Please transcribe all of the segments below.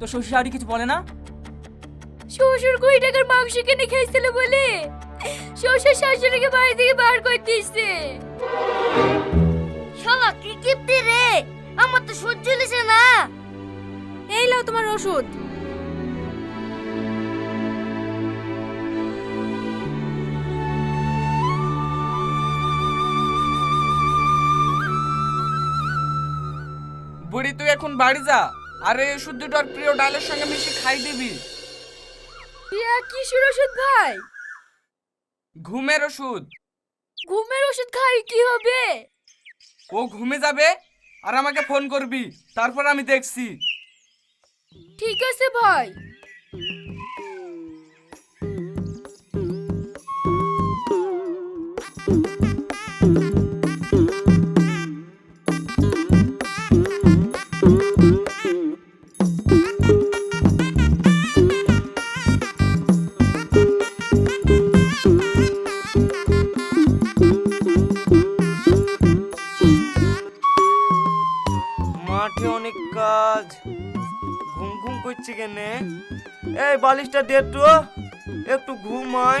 তো শ্বশুর শাশুড়ি কিছু বলে না? শ্বশুর কুড়ি টাকার মাংস কিনে খেয়েছিল বলে। শ্বশুর শাশুড়িকে বাড়ি থেকে বার করে দিয়েছে। শালা কি কিপ্তি রে? আমার তো সহ্য হইছে না। এই লাও তোমার ওষুধ। বুড়ি তুই এখন বাড়ি যা। আর এই ওষুধ আর প্রিয় ডালের সঙ্গে মিশিয়ে খাই দিবি। ইয়া কিসের ওষুধ ভাই? ঘুমের ওষুধ। ঘুমের ওষুধ খাই কি হবে? ও ঘুমে যাবে আর আমাকে ফোন করবি তারপর আমি দেখছি। ঠিক আছে ভাই। কাজ। ঘুম ঘুম করছি কেনে? এই বালিশটা দে একটু ঘুমাই।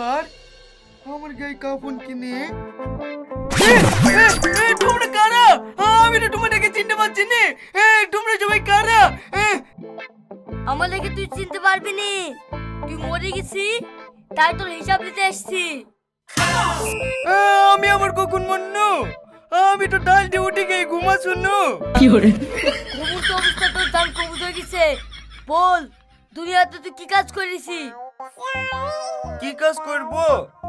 ব্যাপার আমার গায়ে কাপড় কিনে তোমরা কারা? আমি তো তোমাদেরকে চিনতে পারছি না। তোমরা সবাই কারা? আমার লেগে তুই চিনতে পারবি নি। তুই মরে গেছি তাই তোর হিসাব নিতে এসছি আমি আমার কখন মন্ন। আমি তো ডাল দিয়ে উঠে গিয়ে ঘুমা শুনো ঘুমুর তো অবস্থা তোর জান কবুজ হয়ে গেছে। বল দুনিয়াতে তুই কি কাজ করেছি কি কাজ করব?